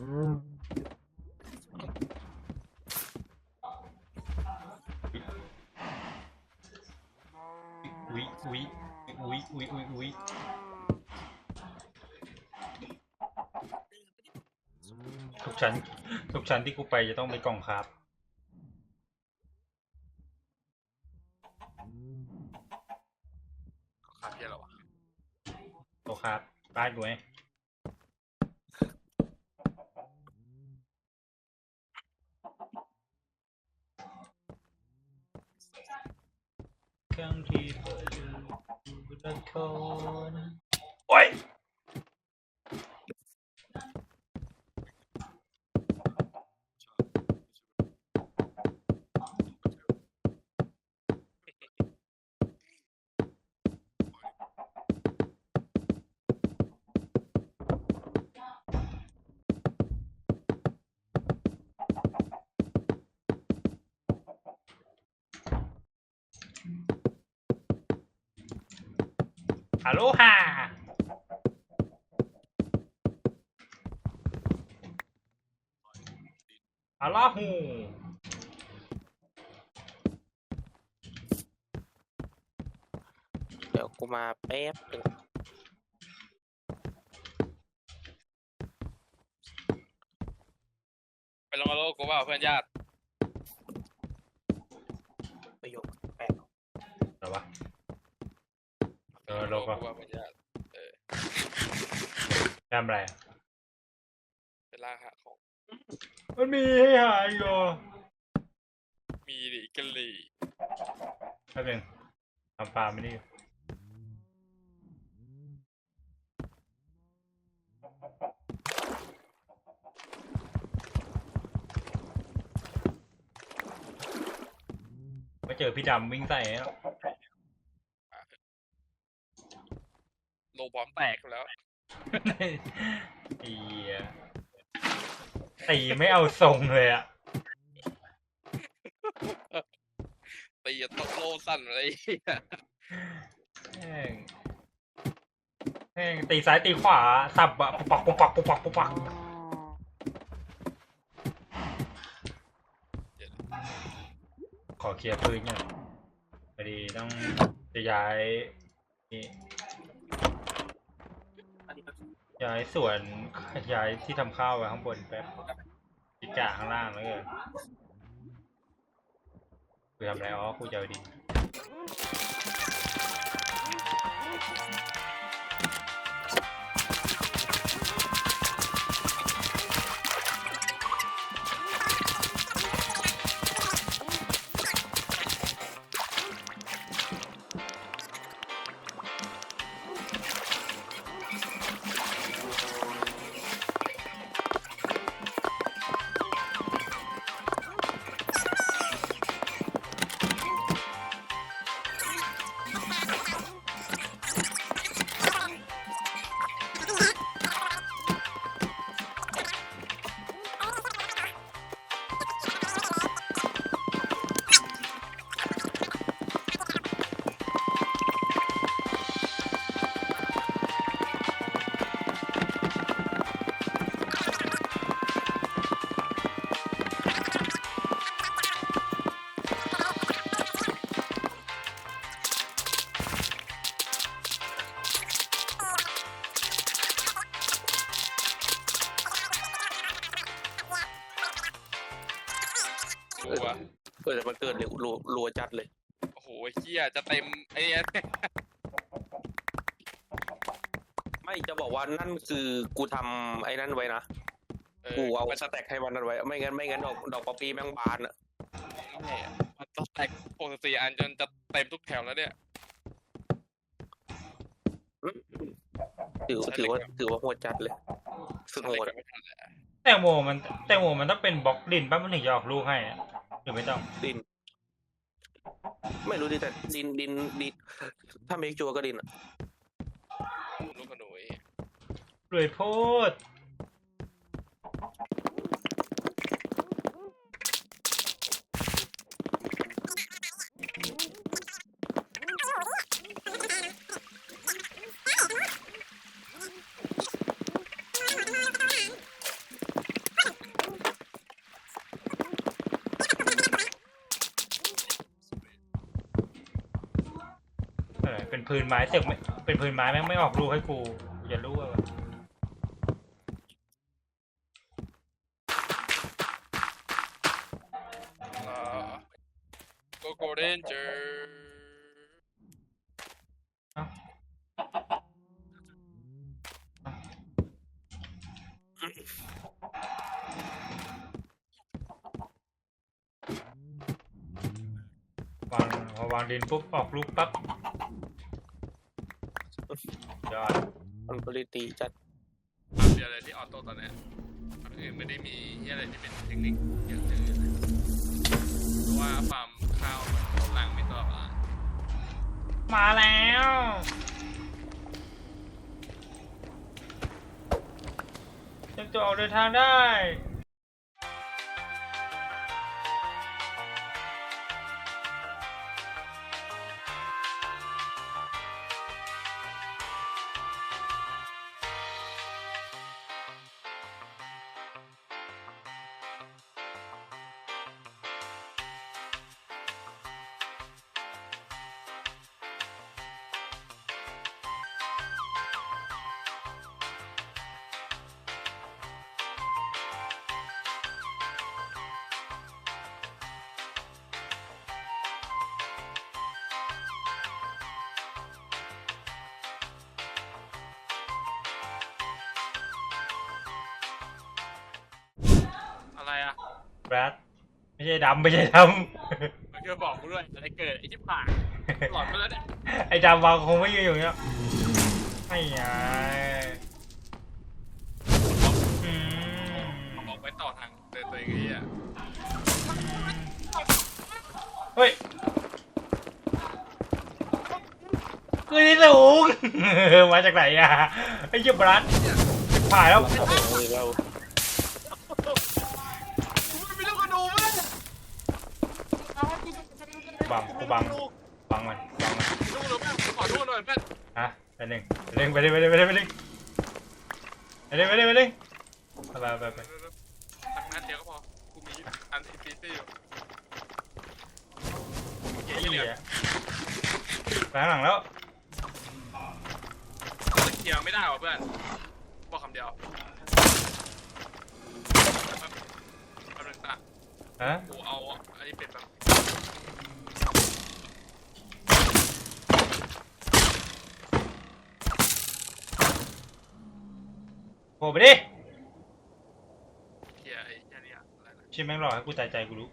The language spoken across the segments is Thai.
อุ๊ยอุ๊ยอุ๊ยอุ๊ยอุ๊ยอุ๊ยทุกชั้น ทุกชั้นที่กูไปจะต้องไปกล่องครับ ขาดเพี้ยเหรอวะ โตครับบ้านกูไหม เครื่อง ฮัลโหลฮ่าฮัลโหลฮูเดี๋ยวกูมาแป๊บหนึงไปลงกับโลกกูเปล่าเพื่อนญาติ โลกอะกูเปล่าเพื่อนญาติทำอะไรอะเป็นล่าหาของ มันมีให้หายอยู่มีดิกะหรี่แป๊บนึงทำปลาไม่ได้อยู่มาเจอพี่ดำวิ่งใส่แล้ว ลบอมแตกแล้วเอียตีไม่เอาทรงเลยอะตีตกโลสั้นอะไรเหี้ยแม่งแม่งตีซ้ายตีขวาสับอะปุกปักปุกปักปุกปักปุกปักขอเคลียร์ปืนหน่อยพอดีต้องจะย้ายนี่อันนี้ก็ ย้ายส่วนย้ายที่ทำข้าวไปข้างบนแป๊บจิจ่าข้างล่างแล้วเกินกูทำอะไรอ๋อกูจะเอาดิน เกิดมันเกิดเลยรัวรัวจัดเลย โอ้โหไอ้เหี้ยจะเต็มไอ้เนี่ยไม่จะบอกว่านั่นคือกูทำไอ้นั่นไว้นะ เออกูเอามันสแต็กให้มันนั่นไว้ ไม่งั้นไม่งั้นดอกดอกป๊อปปี้แม่งบานอะไม่อะมันต้องแตกปกติอันจนจะเต็มทุกแถวแล้วเนี่ย ถือถือว่าถือว่าโหดจัดเลยสุดโหดเล็กไม่ทันเลยอะแตงโมมันแตงโมมันต้องเป็นบล็อกดินป่ะมันถึงจะออกลูกให้อะห รือไม่ต้อง ดิน ไม่รู้ดิแต่ดินดินดินถ้าเมกจัวก็ดินอะลูกกระหนุ่ยรวยโพด อะไรเป็น พื้นไม้เสือกไม่เป็นพื้นไม้แม่งไม่ออกลูกให้กูกูจะรู้ว่าโกโกเรนเจอร์วางพอวางดินปุ๊บออกลูกปั๊บยอด มันบริตีจัดทำเดียวอะไรที่ออโต้ตอนเนี้ยคนอื่นไม่ได้มีที่อะไรที่เป็นเทคนิคเยอะเลยเพราะว่าฟาร์มข้าวมันหลังไม่ตลอดเวลามาแล้วจะจะออกเดินทางได้ แบรดไม่ใช่ดำไม่ใช่ดมันก็บอกกูด้วยอะไรเกิดไอ้ที่ผ่านหลอนไปแล้วเนี่ยำ ไอ้ดำวางคงไม่ยืนอยู่อย่างเงี้ยไม่ไงอืมบอกไปต่อทางเดินตัวเองไอ้เหี้ยเฮ้ยคืนที่สูง มาจากไหนอะ ไอ้เหี้ยบรัดผ่านแล้ว โอ้โหเรา บังกูบังบังมันบังมันลูกเราแม่ขอโทษหน่อยเพื่อนอะไปหนึ่งไปหนึ่งไปเร่งไปเร่งไปเลยไปเลยไปเลยไปเลยไปเลยไปไปไปสักนเดียวก็พอกูมีอันติฟิตี้เกลี่ยไปข้างหลังแล้วเกียร์ไม่ได้หรอเพื่อนบอกคำเดียวกำลังตะกูเอาอันนี้เป็ดแบบ โผล่ไปดิเกียร์ไอ้แค่นี้อะอะไรนะชิมแม่งหลอกให้กูใจใจกูรู้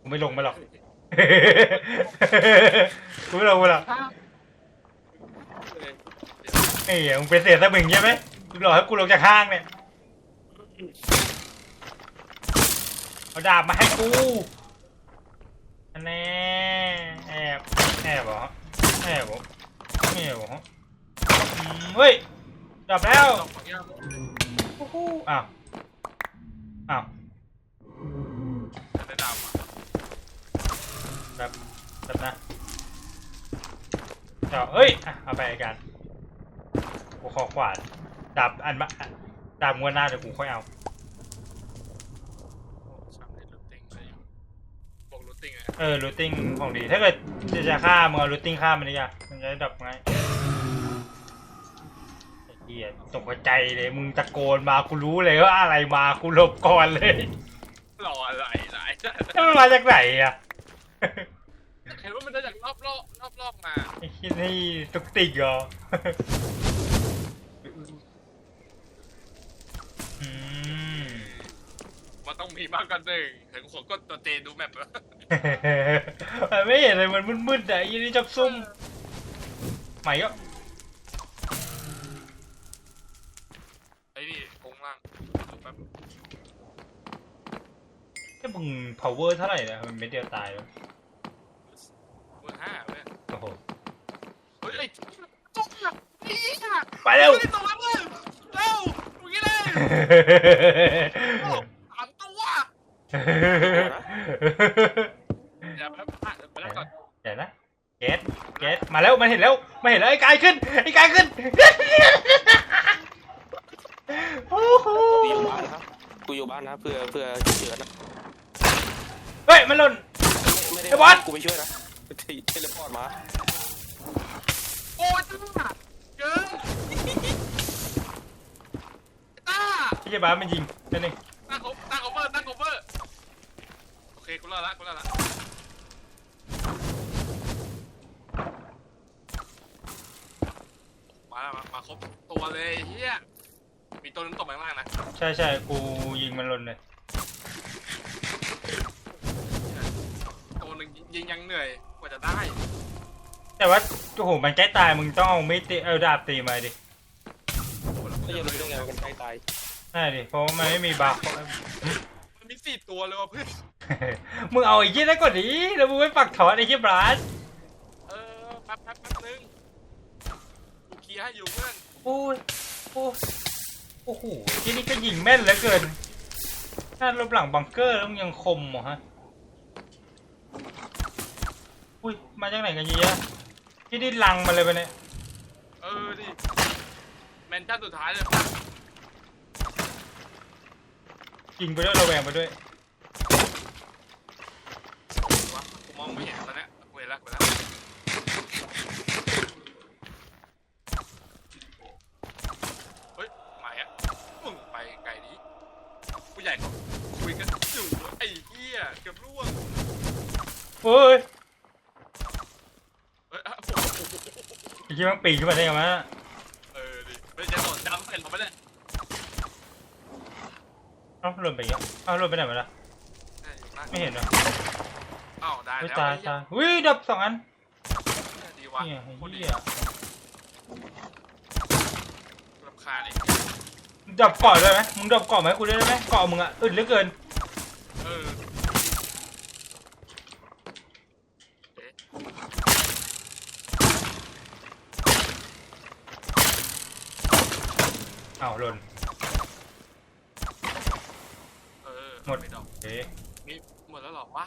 กูไม่ลงไปหรอก กูไม่ลงไปหรอกเอ้ยไอ้เหี้ยมึงเป็นเศษตะมึงใช่ไหมมึงหลอกให้กูลงจากห้างเนี่ยเอาดาบมาให้กูอันแน่แอบแอบเหรอแอบเหรอแอบเหรออืมเฮ้ยดับแล้วดอกของยา กฮู้ฮู้อ้าวอ้าวจะได้ดำอะแบบแบบนะเดี๋ยวเอ้ยอะเอาไปกันกูขอขวานดาบอันมาดาบงวดหน้าเดี๋ยวกูค่อยเอาช่างในรูทติ้งอะไรอยู่บอกรูทติ้งไงเออรูทติ้งของดี ถ้าเกิดจะจะฆ่ามึงเอารูทติ้งฆ่ามันดิอะมันจะได้ดับง่ายไอ้ เหี้ยตกใจเลยมึงตะโกนมากูรู้เลยว่าอะไรมากูหลบก่อนเลยรออะไรหลายแล้วมันมาจากไหนอะเห็นว่ามันจะจากรอบรอบรอบรอบมาไอ้ที่นี่ตุกติกเหรออืมมันต้องมีมากกว่าหนึ่งเห็นผมก็ตัวเจดูแมปแล้วมันไม่เห็นเลยมันมืดๆแต่ยี่นี่จับซุ่มใหม่ก็ ไอ้นี่โครงล่างดูแป๊บ แค่มึง power เท่าไหร่นะมันไม่เดียวตายแล้วเบอร์ห้าเนี่ยโอ้โหเฮ้ยไอ้ตุ๊กอะไอ้เหี้ยไปเร็วไม่ได้ตัวเพื่อนเร็วมึงยังไงโอ้สามตัวอย่าแป๊บอะไปแล้วก่อนเดี๋ยวนะเกตเกตมาแล้วมันเห็นแล้วมันเห็นแล้วไอ้กายขึ้นไอ้กายขึ้น ช่วยนะเทเลพอร์ตมาโอ้ยต้าเจิงตาที่เจะบ้าสมันยิงนั่นเองตั้งโตั้งโอเวอร์ตั้งโอเวอร์โอเคกูรอดละกูรอดละมาแล้วมามาครบตัวเลยเฮียมีตัวนึงตกมาข้างล่างนะ ใช่ใช่กูยิงมันหล่นเลย ยิงยังเหนื่อยกว่าจะได้ แต่ว่าโอ้โหมันใกล้ตายมึงต้องเอาไม่ตีเอาดาบตีมาดิก็ยังรู้ได้ไงว่ามันใกล้ตายใช่ดิเพราะว่ามันไม่มีบัฟ มันมีสี่ตัวเลยว่ะเพื่อน มึงเอาไอ้ยี่นั่นก่อนดิแล้วมึงไม่ปักถอนไอ้ยี่บลัสเออแป๊บแป๊บแป๊บนึงกูเคลียร์ให้อยู่เพื่อนโอ้ยโอ้ยโอ้โหที่นี่ก็ยิงแม่นเหลือเกินถ้าลบหลังบังเกอร์แล้วมึงยังคมเหรอฮะอุ้ย มาจากไหนกันเยอะที่นี่ลังมาเลยปะเนี่ยเออดิแมนชั่นสุดท้ายเลยป่ะยิงไปด้วยระแวงไปด้วยวะกูมองไม่เห็นตอนเนี้ยกูเห็นแล้วกูเห็นแล้วเฮ้ยหมายอะมึงไปไกลนี้ผู้ใหญ่เขาคุยกันอยู่ไอ้เหี้ยเกือบร่วง โอ้ย เฮ้ยอะ ไอ้ยี่มันปีนขึ้นมาได้ยังไงวะเออดิไม่จะโดดจำเป็นหรอไม่ได้เอ้าหล่นไปอีกแล้วเอ้าหล่นไปไหนมาละไม่เห็นเหรออ้าวได้อุ้ยแล้วตายไอ้เหี้ตายอุ้ยดับสองอันดีว่ะเนี่ยไอ้โคตรดีเหี้ยรำคาญไอ้ดับเกาะได้ไหมมึงดับเกาะไหมกูได้ไหมเกาะมึงอะอึดเหลือเกิน เออ อ้าวหล่น เออหมดไม่ดอกเอ๊ะนี่หมดแล้วเหรอว่า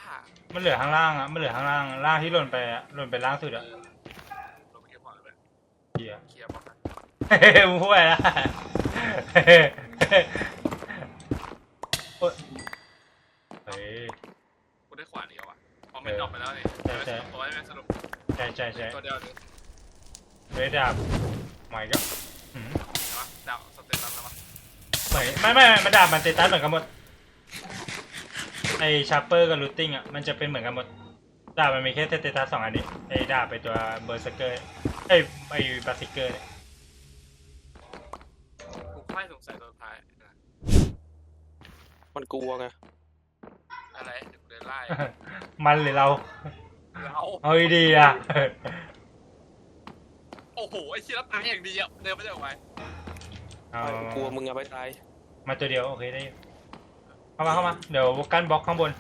มันเหลือข้างล่างอะมันเหลือข้างล่างล่างที่หล่นไปอะหล่นไปล่างสุดเออะอลงไปเก็บของเลยเหี้ยเคลียร์บอกนะเฮ้ยมึงพูดอะไรนะเฮ้ยโอ๊ยเฮ้ย กูได้ขวานอีกแล้วอะพอไม่ดอกไปแล้วนี่ใช่ใช่ สรุปตัวได้ไหมสรุปใช่ใช่ใช่ตัวเดียวนึงเรดดับใหม่ก็ ม่ไม่ไม่ไม่มันดาบมันเตตัสเหมือนกันหมดไอชาร์เปอร์กับลูตติ้งอะมันจะเป็นเหมือนกันหมดดาบมันมีแค่เตตัสสองอันนี้ไอดาบไปตัวเบอร์สเกอร์ไอไอบาสิเกอร์เนี่ยกูค่อยสงสัยตัวสุดท้ายนะมันกลัวไงอะไรเดี๋ยวกูเดินไล่มันหรือเราเราเอาดีๆอะโอ้โหไอ้เชี่ยแล้วตายอย่างดีอะเดินไม่ได้ออกไป เอามันกลัวมึงเอาไปตายมาตัวเดียว โอเคได้อยู่เข้ามาเข้ามา เดี๋ยวกันบล็อกข้างบน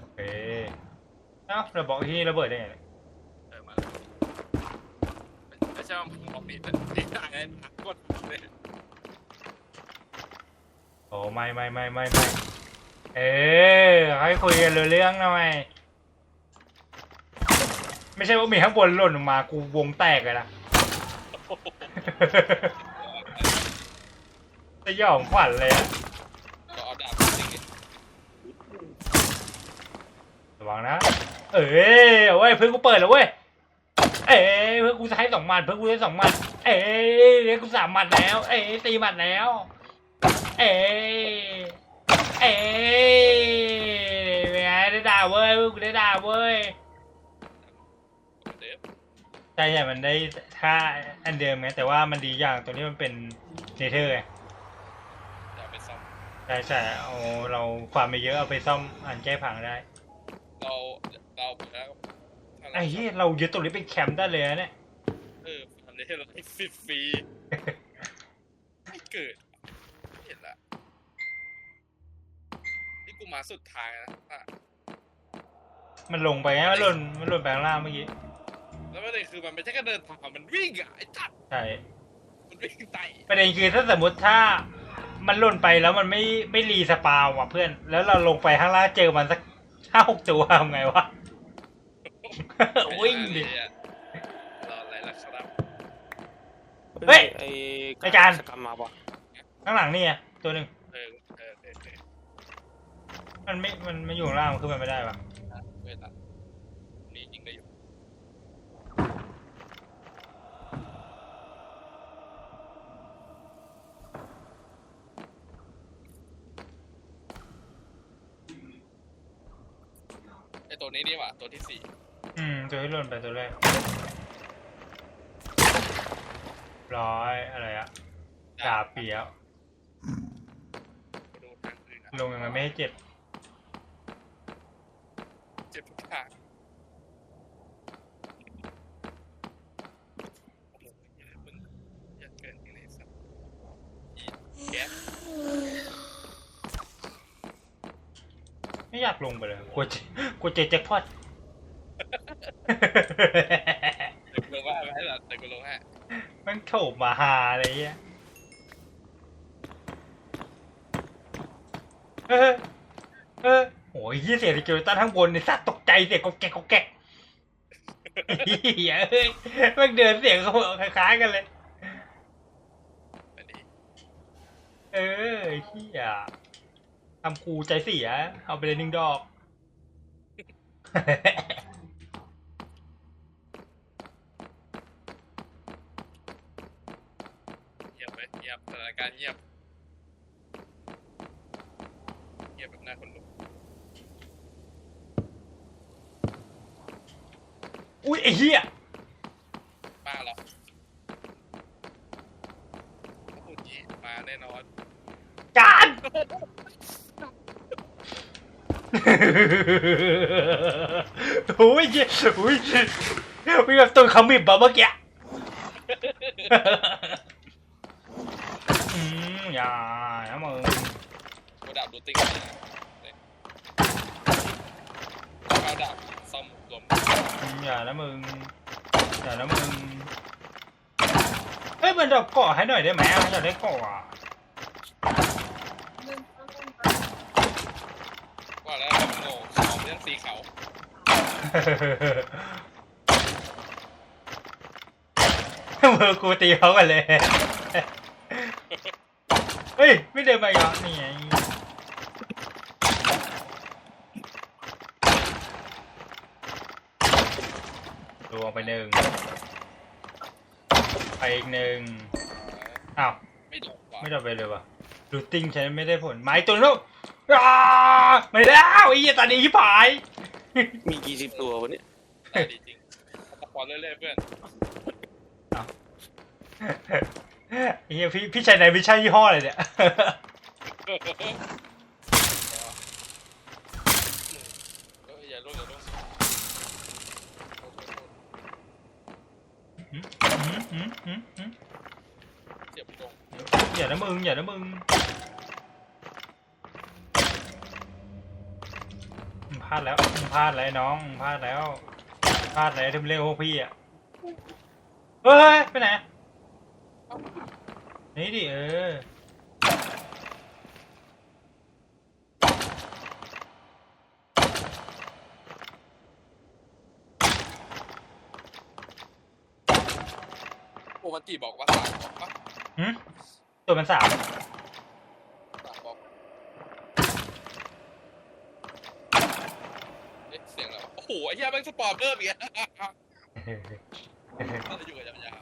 โอเคเอ้าเราบอกที่นี่ระเบิดได้ไงเนี่ยเออมาแล้วไม่ใช่ว่ามึงบอกดีแต่ดีได้ไงกดเลยโอ้ไม่ไม่ไม่ไม่ไม่เอ๊ให้คุยกันเรื่องหน่อยไม่ใช่ว่ามีข้างบนหล่นลงมากูวงแตกเลยนะ สยองขวัญเลยอะก็เอาดาบจริงระวังนะ เอ้ยเอาเว้ยเพื่อนกูเปิดแล้วเว้ย เอ้ยเพื่อนกูใช้สองหมัดเพื่อนกูใช้สองหมัด เอ้ยเรียกกูสามหมัดแล้ว เอ้ยตีหมัดแล้ว เอ้ยเอ้ยเป็นไงได้ด่าเว้ยเพื่อนกูได้ด่าเว้ยเดฟใช่ใช่มันได้ท่าอันเดิมไงแต่ว่ามันดีอย่างตรงที่มันเป็นเนเธอร์ไง ใช่ใช่เอาเราความไม่เยอะเอาไปซ่อมอันแก้พังได้ เราเราไปแล้วไอ้เหี้ยเรายึดตรงนี้เป็นแคมป์ได้เลยนะเนี่ย เออทำได้เราให้ฟรีฟรีไม่เกิดไม่เห็นละนี่กูมาสุดทางนะอะมันลงไปไงมันหล่นมันหล่นไปข้างล่างเมื่อกี้ แล้วประเด็นคือมันไม่ใช่แค่เดินทางมันวิ่งอะไอ้จัดใช่ มันวิ่งไต่ประเด็นคือถ้าสมมติถ้า มันหล่นไปแล้วมันไม่ไม่รีสปาวว่ะเพื่อน แล้วเราลงไปข้างล่างเจอมันสักห้าหกตัวทำไงวะ วิ่งดิ รออะไรล่ะครับเฮ้ยไอ้อาจารย์ สกรรมมาปะข้างหลังนี่ไงตัวหนึ่งเออเออเออเออมันไม่ มันไม่อยู่ข้างล่างมันขึ้นไปไม่ได้ปะอะเวลานี่ยิงได้อยู่ ตัวนี้ดีกว่าตัวที่สี่อืม ตัวที่หล่นไปตัวแรกร้อยอะไรอะดาบเปียวดูทางอื่นอะลงยังไงไม่ให้เจ็บ เจ็บทุกทางโอ้โหอย่าเพิ่งอย่าเกินที่เลยสักอีแก๊สไม่อยากลงไปเลยกลัวเจ กลัวเจแจ็คพอตเดี๋ยวกูลงว่าให้หรอเดี๋ยวกูลงให้มันโถมมาหาอะไรเงี้ยเออเออโอ้ยยี่เสียงสกิลตันข้างบนในสัตว์ตกใจเสียงก็แกกก็แกกเฮียเอ้ยมันเดินเสียงเขาคล้ายๆกันเลย อันนี้เออเฮียทำครูใจเสีย เอาไปเลยหนึ่งดอก เงียบไปเงียบสถานการณ์เงียบ เงียบแบบหน้าคนลุกอุ้ยไอ้เหี้ยป้าเหรอถ้าพูดอย่างนี้มาแน่นอน การ โอ้ย เหี้ยอุ้ยวิ่งแบบตัวขมิบแบบเมื่อกี้อืมอย่านะมึงกูดาบรูติ้งเลยนะเอาดาบซ่อมรวมอืมอย่านะมึงอย่านะมึงเฮ้ยมันดอกเกาะให้หน่อยได้ไหมอยากได้เกาะอะ ว่าแล้วมันโง่ ของเรื่องสีเขามือกูตีเขากันเลย เฮ้ย ไม่เดินไปเหรอนี่ไงลวงไปหนึ่ง ไปอีกหนึ่ง อ้าว ไม่โดนว่ะไม่ได้ไปเลยวะรูติ้งใช้ไม่ได้ผล ไม้ตัวนู้น อ้าไม่ได้แล้วไอ้เหี้ยตอนนี้ชิบหาย มีกี่สิบตัววันนี้ได้ดีจริงสปอนเรื่อยๆเพื่อนไอ้เหี้ยพี่พี่ชายไหนไม่ใช่ยี่ห้อเลยเนี่ย เอออย่าล่วงอย่าล่วงโทษโทษโทษหืมหืมหืมหืมเจ็บตรงอย่านะมึงอย่านะมึงมึง พลาดแล้วมึงพลาดแล้วน้องมึงพลาดแล้วพลาดแล้วที่มึงเรียกพวกพี่อะเฮ้ยไปไหนนี่ดิเออโอ้มันจีบอกว่าสามบอกปะหืมตัวมันสาม สามบอกเอ๊ะเสียงอะไรวะ โอ้โหไอ้เหี้ยแม่งสปอร์เพิ่มอีกแล้วอะไรอยู่กับยาว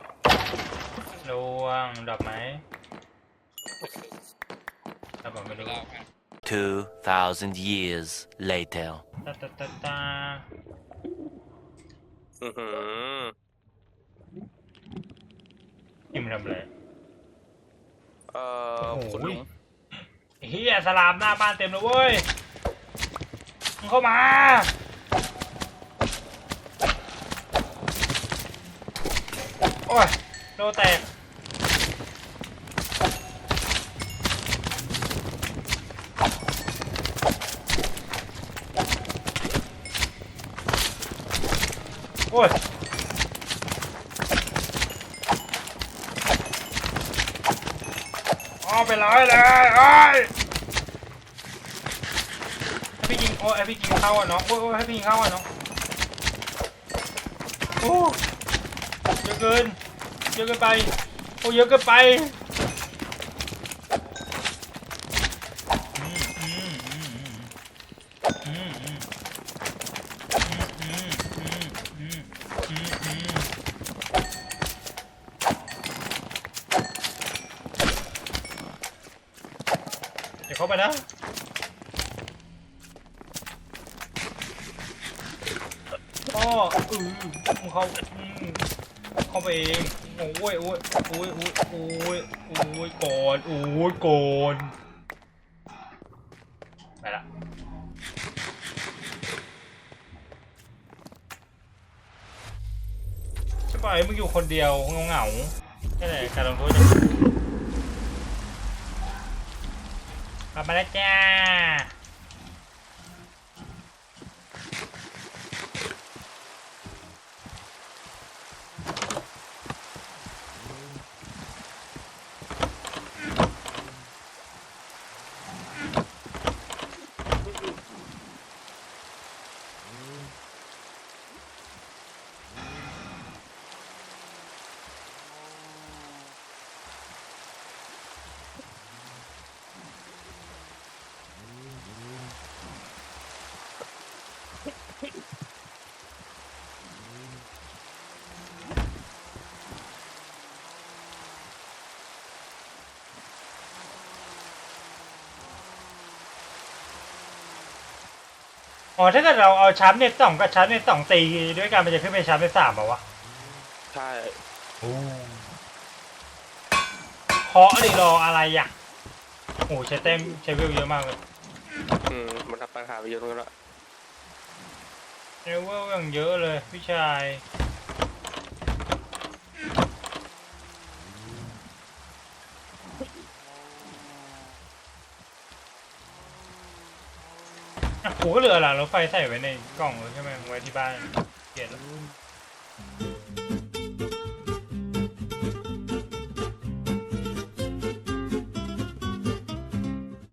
ลวงดับไหมๆดับแบบไม่เวรู้ลาฮะ2,000 years later. ตาตาตาตาอือหือทิมนทำอะไรเอ่อโอ้โหคุณลุงเฮียสลามหน้าบ้านเต็มเลยเว้ยมึงเข้ามา อ้ยโดนแตกโอ้ยอ๋อไปร้อยเลยไอ้ยให้พี่กินโอ้ยให้พี่กินข้าวอะน้องโอ้ยโอ้ยให้พี่กินข้าวอะน้อง ไป โอ้เยอะเกินไปเดี๋ยวเข้าไปนะพ่ออืมเขาเข้าไปเอง โอ้ยโอ้ยโอ้ยโอ้ยโอ้ยโอ้ยก่อนโอ้ยก่อนไปละจะปล่อยให้มึงอยู่คนเดียวเหงาๆแค่ไหนการลงโทษจะกลับมาแล้วจ้า อ๋อถ้าเกิดเราเอาชาร์ปเน็ตสองกับชาร์ปเน็ตสองตีด้วยกันมันจะขึ้นเป็นชาร์ปเน็ตสามเปล่าวะใช่เคาะดิรออะไรอะโอ้ใช้เต็มใช้วิวเยอะมากเลยอืมมันทำปัญหาไปเยอะตรงนั้นละใช้วิวอย่างเยอะเลยพี่ชาย กูก็เหลือหลังรถไฟใส่ไว้ในกล่องใช่ไหมไว้ที่บ้านเกลียดแล้ว